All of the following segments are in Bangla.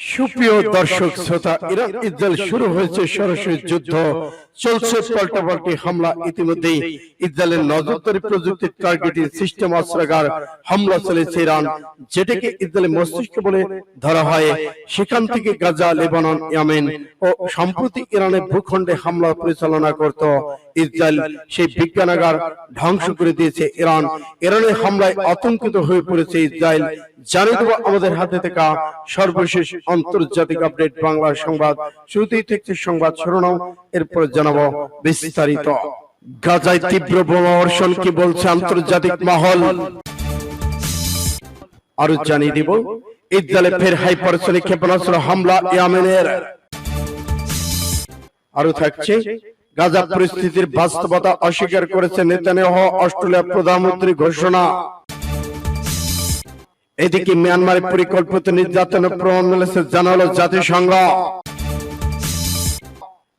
সুপ্রিয় দর্শক শ্রোতা ইরান ইসরায়েল শুরু হয়েছে সরাসরি যুদ্ধ। চলছে পাল্টাপাল্টি হামলা ইতিমধ্যেই। ইসরায়েলের নজরদারি প্রযুক্তির টার্গেটিং সিস্টেম অস্ত্রাগার হামলা চলেছে ইরান যেটাকে ইসরায়েলের মস্তিষ্ক বলে ধরা হয়। সেখান থেকে গাজা লেবানন ইয়ামেন ও সম্প্রতি ইরানের ভূখণ্ডে হামলা পরিচালনা করত ইসরায়েল সেই বিজ্ঞানাগার ধ্বংস করে দিয়েছে ইরান। ইরানের হামলায় আতঙ্কিত হয়ে পড়েছে ইসরায়েল। জানিয়ে দেবো আমাদের হাতে থাকা সর্বশেষ আন্তর্জাতিক আপডেট বাংলা সংবাদ। শুরুতেই থাকছে সংবাদ শিরোনাম, এরপর জানাব বিস্তারিত। গাজায় তীব্র বোমা বর্ষণ, কি বলছে আন্তর্জাতিক মহল? আরও জানিয়ে দিব, ইসরায়েলে ফের হাইপারসোনিক ক্ষেপণাস্ত্র হামলা ইয়ামেনের। আরও থাকছে গাজা পরিস্থিতির বাস্তবতা অস্বীকার করেছে নেতানিয়াহ অস্ট্রেলিয়া প্রধানমন্ত্রী ঘোষণা। এদিকে মিয়ানমারের পরিকল্পিত নির্যাতনের প্রমাণ মিলেছে জানালো জাতিসংঘ।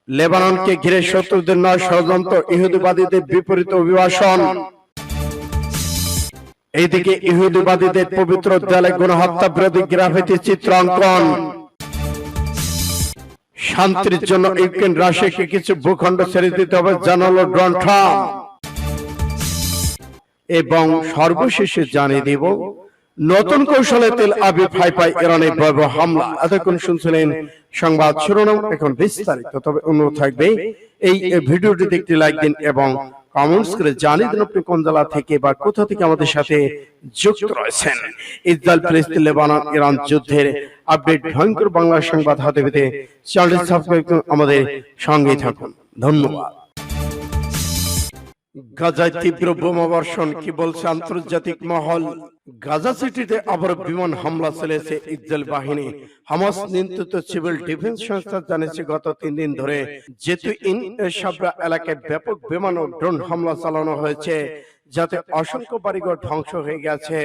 লেবাননকে ঘিরে শত্রুদের নয় ষড়যন্ত্র, ইহুদিবাদীদের বিপরীত অভিবাসন। এইদিকে ইহুদিবাদীদের পবিত্র দেয়ালে গণহত্যা বিরোধী গ্রাফিতি চিত্রাঙ্কন। শান্তির জন্য ইউক্রেন রাশিয়াকে কিছু ভূখণ্ড ছেড়ে দিতে হবে জানালো ট্রাম্প। এবং সর্বশেষে জানিয়ে দিব নতুন কৌশলে তেল আবি ফাইফাই ইরানে ভয়াবহ হামলা এতক্ষণ শুনছিলেন সংবাদ শিরোনাম। এখন বিস্তারিত। তবে অনুরোধ থাকবে এই ভিডিওটি দেখতে লাইক দিন এবং কমেন্টস করে জানিয়ে দিন আপনি কোন জেলা থেকে বা কোথা থেকে আমাদের সাথে যুক্ত রয়েছেন। ইসরায়েল, ফিলিস্তিন, লেবানন, ইরান যুদ্ধের আপডেট, ভয়ঙ্কর বাংলা সংবাদ হাতে পেতে চ্যানেলটি সাবস্ক্রাইব করুন আমাদের সঙ্গেই থাকুন। ধন্যবাদ। গাজায় তীব্র বোমাবর্ষণ, কি বলছে আন্তর্জাতিক মহল? গাজা সিটিতে আবার বিমান হামলা চলেছে ইসরায়েল বাহিনী। হামাস নিয়ন্ত্রিত সিভিল ডিফেন্স সংস্থা জানিয়েছে, গত তিন দিন ধরে যেতু ইন সাবরা এলাকায় ব্যাপক বিমান ও ড্রোন হামলা চালানো হয়েছে, যাতে অসংখ্য বাড়িঘর ধ্বংস হয়ে গেছে।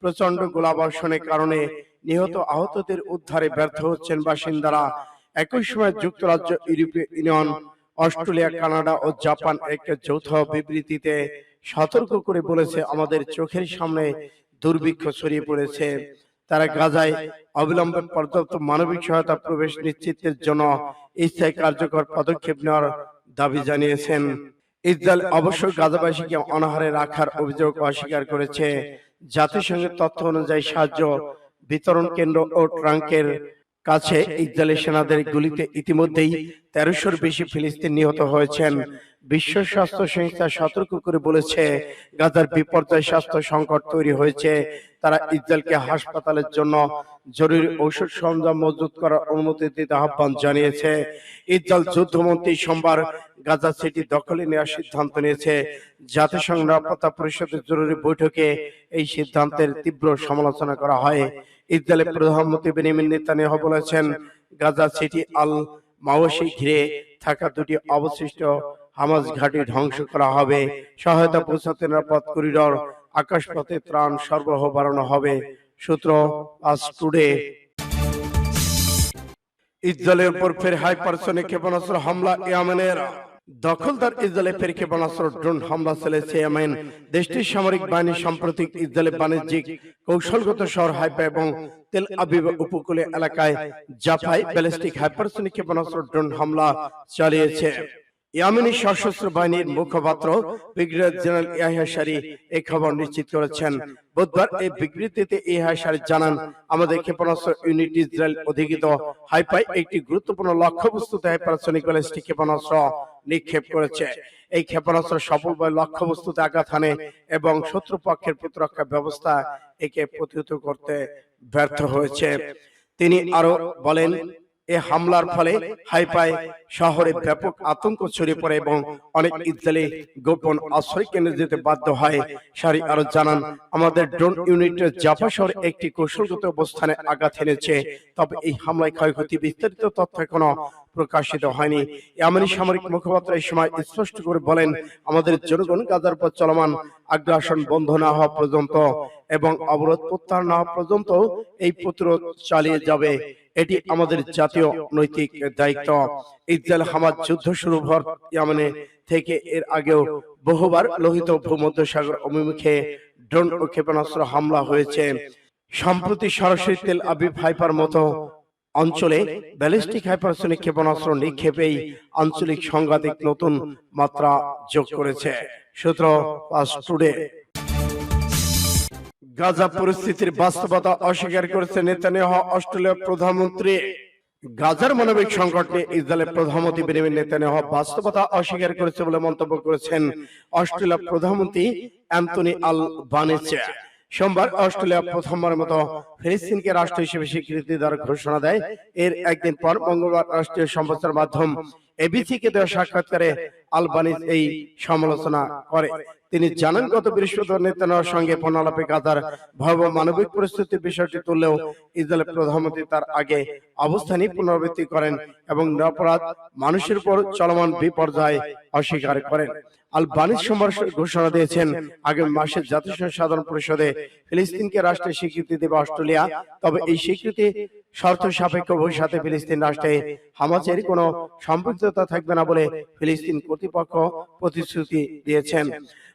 প্রচণ্ড গোলাবর্ষণের কারণে নিহত আহতদের উদ্ধারে ব্যর্থ হচ্ছেন বাসিন্দারা। একই সময় যুক্তরাজ্য, ইউরোপীয় ইউনিয়ন, অস্ট্রেলিয়া, কানাডা ও জাপান এক যৌথ বিবৃতিতে সতর্ক করে বলেছে, আমাদের চোখের সামনে দুর্ভিক্ষ ছড়িয়ে পড়েছে। তারা গাজায় অবিলম্বে পর্যাপ্ত মানবিক সহায়তা, প্রবেশ নিশ্চিতের জন্য স্থায়ী কার্যকর পদক্ষেপ নেওয়ার দাবি জানিয়েছেন। ইসরায়েল অবশ্যই গাজাবাসীকে অনাহারে রাখার অভিযোগ অস্বীকার করেছে। জাতিসংঘের তথ্য অনুযায়ী সাহায্য বিতরণ কেন্দ্র ও ট্রাঙ্কের কাছে ইসরায়েলি সেনাদের গুলিতে ইতিমধ্যেই তেরোশোর বেশি ফিলিস্তিন নিহত হয়েছেন। বিশ্ব স্বাস্থ্য সংস্থা সতর্ক করে বলেছে গাজার বিপর্যয় স্বাস্থ্য সংকট তৈরি হয়েছে। তারা ইসরায়েলকে হাসপাতালের জন্য জরুরি ঔষধ সরঞ্জাম মজুত করার অনুমতি দিতে আহ্বান জানিয়েছে। ইসরায়েল যুদ্ধমন্ত্রী সোমবার গাজা সিটি দখলে নেওয়ার সিদ্ধান্ত নিয়েছে। জাতিসংঘ নিরাপত্তা পরিষদের জরুরি বৈঠকে এই সিদ্ধান্তের তীব্র সমালোচনা করা হয়। ইসরায়েলের প্রধানমন্ত্রী বেনিয়ামিন নেতানিয়াহু বলেছেন, গাজা সিটি আল মাওয়াসি ঘিরে থাকা দুটি অবশিষ্ট হামাস ঘাঁটি ধ্বংস করা হবে। সহায়তা পৌঁছাতে নিরাপদ করিডর, আকাশপথে ত্রাণ সরবরাহ বাড়ানো হবে। সূত্র আজ টুডে। ইসরায়েলের উপর ফের হাইপারসনিক ক্ষেপণাস্ত্র হামলা ইয়ামেনের। দখলদার ইসরায়েলের ফেরিকে ক্ষেপণাস্ত্র ড্রোন হামলা চালিয়েছে ইয়েমেন। দেশটির সামরিক বাহিনী সম্প্রতি ইসরায়েলের বাণিজ্যিক কৌশলগত শহর হাইপা এবং তেল আবিব উপকূলীয় এলাকায় জাফায় ব্যালিস্টিক হাইপারসনিক ক্ষেপণাস্ত্র ড্রোন হামলা চালিয়েছে। ইয়ামেনি সশস্ত্র বাহিনীর মুখপাত্র ব্রিগেডিয়ার জেনারেল ইয়াহিয়া শারি এই খবর নিশ্চিত করেছেন। বুধবার এই বিবৃতিতে ইয়াহিয়া শারি জানান, আমাদের ক্ষেপণাস্ত্র ইউনিট ইসরায়েল অধিকৃত। হাইপাই একটি গুরুত্বপূর্ণ লক্ষ্যবস্তুতে হাইপারসনিক ব্যালিস্টিক ক্ষেপণাস্ত্র নিক্ষেপ করেছে। এই ক্ষেপণাস্ত্র সফলভাবে লক্ষ্যবস্তুতে আঘাত হানে এবং শত্রুপক্ষের প্রতিরক্ষা ব্যবস্থা একে প্রতিহত করতে ব্যর্থ হয়েছে। তিনি আরও বলেন এ হামলার ফলে হাইপাই শহরে ব্যাপক আতঙ্ক ছড়িয়ে পড়ে এবং অনেক ইসরায়েলি গোপন আশ্রয় কেন্দ্রে যেতে বাধ্য হয়। সারি আরও জানান, আমাদের ড্রোন ইউনিটের জাফা শহরে একটি কৌশলগত অবস্থানে আঘাত এনেছে, তবে এই হামলায় ক্ষয়ক্ষতি বিস্তারিত তথ্য এখনও প্রকাশিত হয়নি। এমনই সামরিক মুখপাত্র এই সময় স্পষ্ট করে বলেন, আমাদের জনগণ গাজার পর চলমান, আগ্রাসন বন্ধ না হওয়া পর্যন্ত এবং অবরোধ প্রত্যাহার না হওয়া পর্যন্ত এই প্রতিরোধ চালিয়ে যাবে। এটি আমাদের জাতীয় নৈতিক দায়িত্ব। ইসরায়েল হামাজ যুদ্ধ শুরু হওয়ার ইয়ামেনে থেকে এর আগেও বহুবার লোহিত ভূমধ্যসাগর অভিমুখে ড্রোন ও ক্ষেপণাস্ত্র হামলা হয়েছে। সম্প্রতি সরাসরি তেল আবিব হাইপার মতো অঞ্চলে ব্যালিস্টিক হাইপারসনিক ক্ষেপণাস্ত্র নিক্ষেপেই আঞ্চলিক সংঘাতিক নতুন মাত্রা যোগ করেছে। সূত্র ফাস্ট টুডে গাজা পরিস্থিতির বাস্তবতা অস্বীকার করেছে নেতানিয়াহ, অস্ট্রেলিয়ার প্রধানমন্ত্রী। গাজার মানবিক সংকট নিয়ে ইসরায়েলের প্রধানমন্ত্রী বেনিমিন নেতানিয়াহ বাস্তবতা অস্বীকার করেছে বলে মন্তব্য করেছেন অস্ট্রেলিয়ার প্রধানমন্ত্রী অ্যান্টনি আল বানিচে সোমবার অস্ট্রেলিয়া প্রথমবারের মতো ফিলিস্তিনকে রাষ্ট্র হিসেবে স্বীকৃতি দেওয়ার ঘোষণা দেয়। এর একদিন পর মঙ্গলবার রাষ্ট্রীয় সম্প্রচার মাধ্যম এবিসিকে দেওয়া সাক্ষাৎকারে আলবানিজ এই সমালোচনা করে। তিনি জানান গত বৃহস্পতিবার নেতানিয়াহুর সঙ্গে ফোনালাপে গাজার ভয়াবহ মানবিক পরিস্থিতির বিষয়টি তুললেও ইসরায়েলের প্রধানমন্ত্রী তার আগে অবস্থানই পুনরাবৃত্তি করেন এবং নিরাপরাধ মানুষের উপর চলমান বিপর্যয় অস্বীকার করেন। আল বানিজ সোমবার ঘোষণা দিয়েছেন আগামী মাসে জাতিসংঘ সাধারণ পরিষদে ফিলিস্তিনকে রাষ্ট্রের স্বীকৃতি দেবে অস্ট্রেলিয়া। তবে এই স্বীকৃতি শর্ত সাপেক্ষ ভবিষ্যতে ফিলিস্তিন রাষ্ট্রে হামাসের কোনো সম্পৃক্ততা থাকবে না বলে ফিলিস্তিন কর্তৃপক্ষ প্রতিশ্রুতি দিয়েছেন।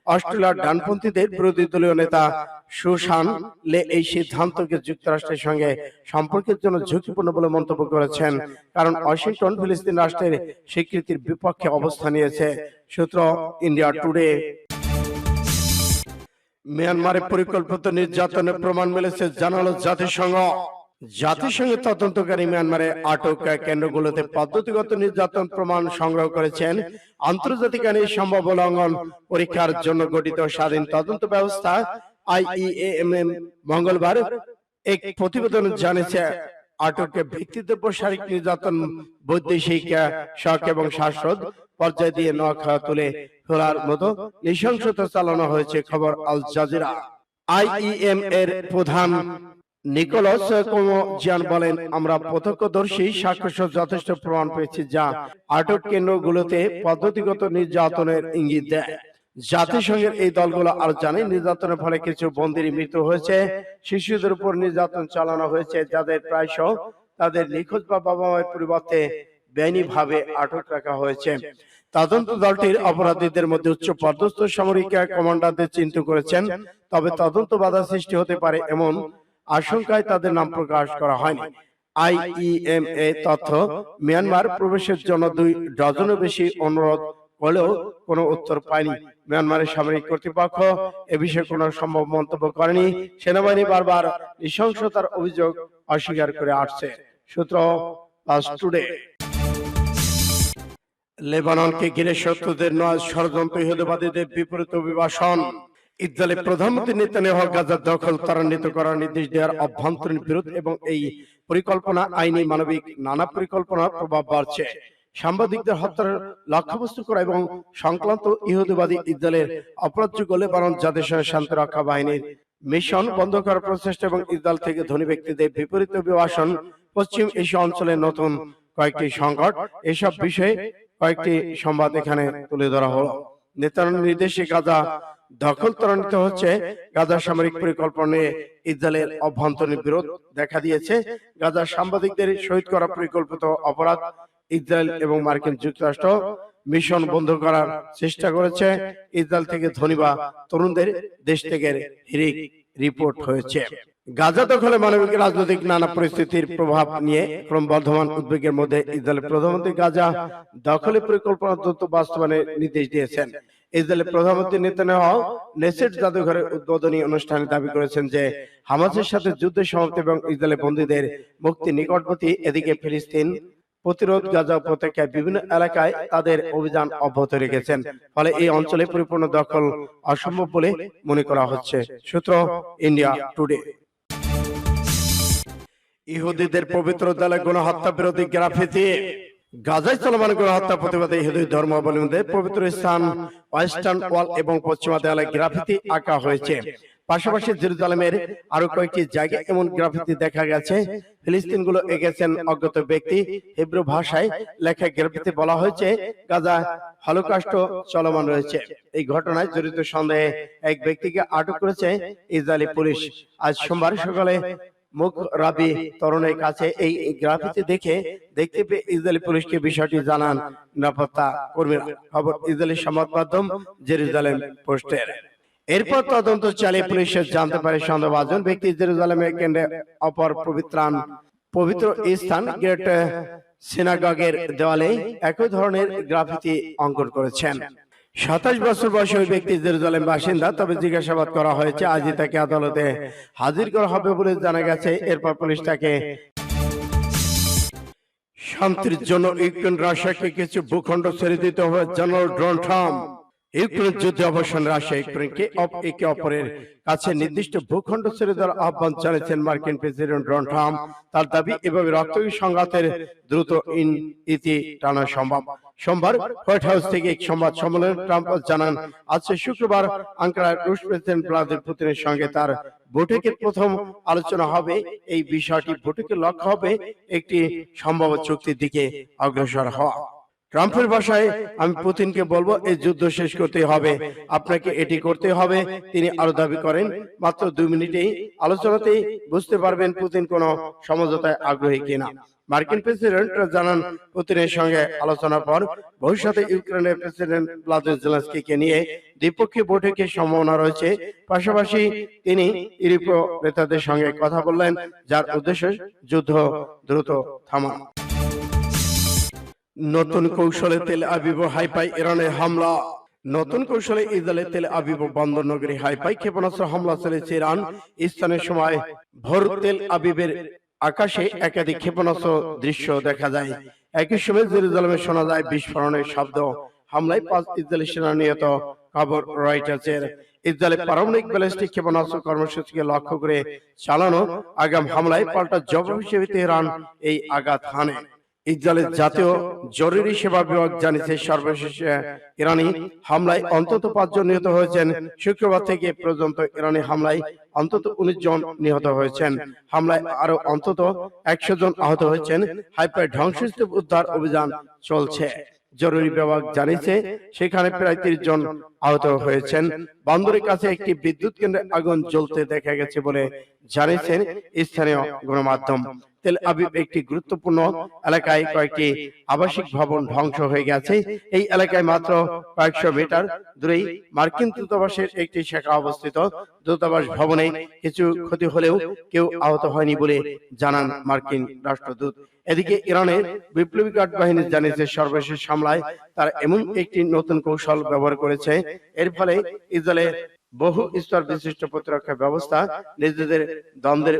অস্ট্রেলিয়ার ডানপন্থীদের বিরোধী দলীয় নেতা সুশান লে এই সিদ্ধান্তকে যুক্তরাষ্ট্রের সঙ্গে সম্পর্কের জন্য ঝুঁকিপূর্ণ বলে মন্তব্য করেছেন। কারণ ওয়াশিংটন ফিলিস্তিন রাষ্ট্রের স্বীকৃতির বিপক্ষে অবস্থান নিয়েছে সূত্র ইন্ডিয়া টুডে মিয়ানমারে পরিকল্পিত নির্যাতনের প্রমাণ মিলেছে জানালো জাতিসংঘ। জাতিসংঘের তদন্তকারী মিয়ানমারে আটক কেন্দ্রগুলোতে পদ্ধতিগত নির্যাতন প্রমাণ সংগ্রহ করেছেন। আন্তর্জাতিক আইনের সম্ভাব্য লঙ্ঘন পরীক্ষার জন্য গঠিত স্বাধীন তদন্ত ব্যবস্থা আইইএএমএম মঙ্গলবার এক প্রতিবেদন জানিয়েছে, আটকের ভিত্তিতে উপর শারীরিক নির্যাতন, বৈদেশিক শখ এবং শ্বাসরোধ পর্যায়ে দিয়ে নখা তুলে ফেলার মতো নৃশংসতা চালানো হয়েছে, খবর আল জাজিরা। আইইএম এর প্রধান নিকোলাস জিয়ান বলেন আমরা প্রত্যক্ষদর্শী সাক্ষ্য যথেষ্ট প্রমাণ পেয়েছি যা আটক কেন্দ্রগুলোতে পদ্ধতিগত নির্যাতনের ইঙ্গিত দেয়। জাতিসংঘের এই দলগুলো আর জানে নির্যাতনের ফলে কিছু বন্দির মৃত্যু হয়েছে। শিশুদের উপর নির্যাতন চালানো হয়েছে যাদের প্রায়শ তাদের নিখোঁজ বা বাবা মায়ের পরিবর্তে বেআইনি ভাবে আটক রাখা হয়েছে। তদন্ত দলটির অপরাধীদের মধ্যে উচ্চ পদস্থ সামরিক কমান্ডারদের চিহ্নিত করেছেন। তবে তদন্ত বাধা সৃষ্টি হতে পারে এমন আশঙ্কায় তাদের নাম প্রকাশ করা হয়নি। আইইএমএ তথ্য, মিয়ানমার প্রবেশের জন্য দুই ডজনের বেশি অনুরোধ হলেও কোনো উত্তর পায়নি। মিয়ানমারের সামরিক কর্তৃপক্ষ এ বিষয়ে কোনো সম্ভব মন্তব্য করেনি। সেনাবাহিনী বারবার নৃশংসতার অভিযোগ অস্বীকার করে আসছে। সূত্র টুডে। লেবাননকে ঘিরে শত্রুদের নয় ষড়যন্ত্র ইহুদিবাদীদের বিপরীত অভিবাসন। ইসরায়েলের প্রধানমন্ত্রী নেতানিয়াহু গাজার দখল ত্বরান্বিত করার নির্দেশ দেওয়ার অভ্যন্তরীণ বিরোধ এবং এই পরিকল্পনা আইনি মানবিক নানা পরিকল্পনার প্রভাব বাড়ছে। সাংবাদিকদের হত্যার লক্ষ্যবস্তু করা এবং সংক্রান্ত ইহুদিবাদী ইসরায়েলের অপরাধযোগ্য লেবানন জাতিসংঘের শান্তি রক্ষা বাহিনীর মিশন বন্ধ করার প্রচেষ্টা এবং ইসরায়েল থেকে ধনী ব্যক্তিদের বিপরীত অভিবাসন পশ্চিম এশিয়া অঞ্চলের নতুন কয়েকটি সংকট। এসব বিষয়ে কয়েকটি সংবাদ এখানে তুলে ধরা হলো। নেতার নির্দেশে গাজা দখল ত্বরান্বিত হচ্ছে গাজা সামরিক পরিকল্পনা নিয়ে ইসরায়েলের অভ্যন্তরীণ বিরোধ দেখা দিয়েছে। গাজার সাংবাদিকদের শহীদ করা পরিকল্পিত অপরাধ ইসরায়েল এবং মার্কিন যুক্তরাষ্ট্র মিশন বন্ধ করার চেষ্টা করেছে। ইসরায়েল থেকে ধনী বা তরুণদের দেশ থেকে হিরিক রিপোর্ট হয়েছে। গাজা দখলে মানবিক, রাজনৈতিক নানা পরিস্থিতির প্রভাব নিয়ে ক্রমবর্ধমান উদ্বেগের মধ্যে ইসরায়েলের প্রধানমন্ত্রী গাজা দখলে পরিকল্পনা দ্রুত বাস্তবায়নের নির্দেশ দিয়েছেন। ইসরায়েলের প্রধানমন্ত্রী নেতানিয়াহু নেসেট জাদুঘরের উদ্বোধনী অনুষ্ঠানে দাবি করেছেন যে হামাসের সাথে যুদ্ধের সমাপ্তি এবং ইসরায়েলের বন্দীদের মুক্তি নিকটবর্তী এদিকে ফিলিস্তিন প্রতিরোধ গাজা উপত্যকায় বিভিন্ন এলাকায় তাদের অভিযান অব্যাহত রেখেছেন। ফলে এই অঞ্চলে পরিপূর্ণ দখল অসম্ভব বলে মনে করা হচ্ছে। সূত্র ইন্ডিয়া টুডে। ইহুদিদের পবিত্র দলে গণহত্যা বিরোধী গ্রাফিতি। গাজায় চলমান গণহত্যা প্রতিবাদে ইহুদি ধর্মাবলম্বীদের পবিত্র স্থান ওয়েস্টার্ন ওয়াল এবং পশ্চিমা দেয়ালে গ্রাফিতি আঁকা হয়েছে। পাশাপাশি জেরুজালেমের আরও কয়েকটি জায়গায় এমন গ্রাফিতি দেখা গেছে। ফিলিস্তিনগুলো এগেছেন অজ্ঞাত ব্যক্তি। হিব্রু ভাষায় লেখা গ্রাফিতি বলা হয়েছে, গাজা হলোকাষ্ট চলমান রয়েছে। এই ঘটনায় জড়িত সন্দেহে এক ব্যক্তিকে আটক করেছে ইসরায়েলি পুলিশ। আজ সোমবার সকালে মুখ রাবি তরুণের কাছে এই গ্রাফিতি দেখে দেখতে পেয়ে ইসরায়েলি পুলিশকে বিষয়টি জানান নিরাপত্তা কর্মীরা। খবর ইসরায়েলি সংবাদ মাধ্যম জেরুজালেম পোস্টের। এরপর তদন্ত চালিয়ে পুলিশ জানতে পারে সন্দেহভাজন ব্যক্তি জেরুজালেমের কেন্দ্রে অপর পবিত্রান পবিত্র স্থান গ্রেট সিনাগগের দেওয়ালে একই ধরনের গ্রাফিতি অঙ্কন করেছেন। সাতাশ বছর বয়সী ওই ব্যক্তি জেরুজালেম বাসিন্দা, তবে জিজ্ঞাসাবাদ করা হয়েছে আজই তাকে আদালতে হাজির করা হবে বলে জানা গেছে। এরপর পুলিশ তাকে শান্তির জন্য ইউক্রেন রাশিয়াকে কিছু ভূখণ্ড ছেড়ে দিতে হবে। জেনারেল ডোনাল্ড ট্রাম্প ইউক্রেন যুদ্ধে অবসান রাশিয়া ইউক্রেনকে একে অপরের কাছে নির্দিষ্ট ভূখণ্ড ছেড়ে দেওয়ার আহ্বান জানিয়েছেন মার্কিন প্রেসিডেন্ট ডোনাল্ড ট্রাম্প। তার দাবি এভাবে রক্তহী সংঘাতের দ্রুত ইন ইতি টানা সম্ভব। সোমবার হোয়াইট হাউস থেকে এক সংবাদ সম্মেলনে ট্রাম্প জানান আজকে শুক্রবার আঙ্কারায় রুশ প্রেসিডেন্ট ভ্লাদিমির পুতিনের সঙ্গে তার বৈঠকের প্রথম আলোচনা হবে। এই বিষয়টি বৈঠকের লক্ষ্য হবে একটি সম্ভাব্য চুক্তির দিকে অগ্রসর হওয়া ট্রাম্পের ভাষায় আমি পুতিনকে বলব এই যুদ্ধ শেষ করতে হবে। আপনাকে এটি করতে হবে। তিনি আরও দাবি করেন মাত্র দুই মিনিটেই আলোচনাতেই বুঝতে পারবেন পুতিন কোন সমঝোতায় আগ্রহী কিনা। মার্কিন প্রেসিডেন্ট জানান পুতিনের সঙ্গে আলোচনার পর ভবিষ্যতে ইউক্রেনের প্রেসিডেন্ট ভ্লাদিমির জেলেনস্কিকে নিয়ে দ্বিপক্ষীয় বৈঠকের সম্ভাবনা রয়েছে। পাশাপাশি তিনি ইউরোপীয় নেতাদের সঙ্গে কথা বললেন যার উদ্দেশ্য যুদ্ধ দ্রুত থামানো। নতুন কৌশলে তেল আবিব হাইপাই ইরানের হামলা। নতুন কৌশলে ইসরায়েলের তেল আবিব বন্দর নগরী হাইপাই ক্ষেপণাস্ত্র হামলা চলেছে ইরান। স্থানের সময় ভোর তেল আবিবের আকাশে একাধিক ক্ষেপণাস্ত্র দৃশ্য দেখা যায়। একই সময় জেরুজালেমে শোনা যায় বিস্ফোরণের শব্দ। হামলায় পাঁচ ইসরায়েলি সেনা নিহত খবর রয়টার্সের ইসরায়েলের পারমাণবিক ব্যালিস্টিক ক্ষেপণাস্ত্র কর্মসূচিকে লক্ষ্য করে চালানো আগাম হামলায় পাল্টা জবাব হিসেবে তেহরান এই আঘাত হানে ইসরায়েলের জাতীয় জরুরি সেবা বিভাগ জানিয়েছে, সর্বশেষ ইরানি হামলায় অন্তত পাঁচজন নিহত হয়েছেন। শুক্রবার থেকে পর্যন্ত ইরানি হামলায় অন্তত উনিশ জন নিহত হয়েছেন। হামলায় আরও অন্তত একশো জন আহত হয়েছেন। হাইপার ধ্বংসস্তূপ উদ্ধার অভিযান চলছে। জরুরি বিভাগ জানিয়েছে, সেখানে প্রায় তিরিশ জন আহত হয়েছেন। বন্দরের কাছে একটি বিদ্যুৎ কেন্দ্রে আগুন জ্বলতে দেখা গেছে বলে জানিয়েছেন স্থানীয় গণমাধ্যম। তেল আবিব একটি গুরুত্বপূর্ণ এলাকায় কয়েকটি আবাসিক ভবন ধ্বংস হয়ে গেছে। এই এলাকায় মাত্র কয়েকশো মিটার দূরেই মার্কিন দূতাবাসের একটি শাখা অবস্থিত। দূতাবাস ভবনে কিছু ক্ষতি হলেও কেউ আহত হয়নি বলে জানান মার্কিন রাষ্ট্রদূত। এদিকে ইরানের বিপ্লবী গার্ড বাহিনী জানিয়েছে সর্বশেষ হামলায় তারা এমন একটি নতুন কৌশল ব্যবহার করেছে। এর ফলে ইসরায়েলের বহু স্তর বিশিষ্ট প্রতিরক্ষা ব্যবস্থা নিজেদের দ্বন্দ্বের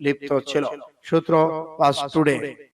লিপ্ত ছিল। সূত্র পাস টুডে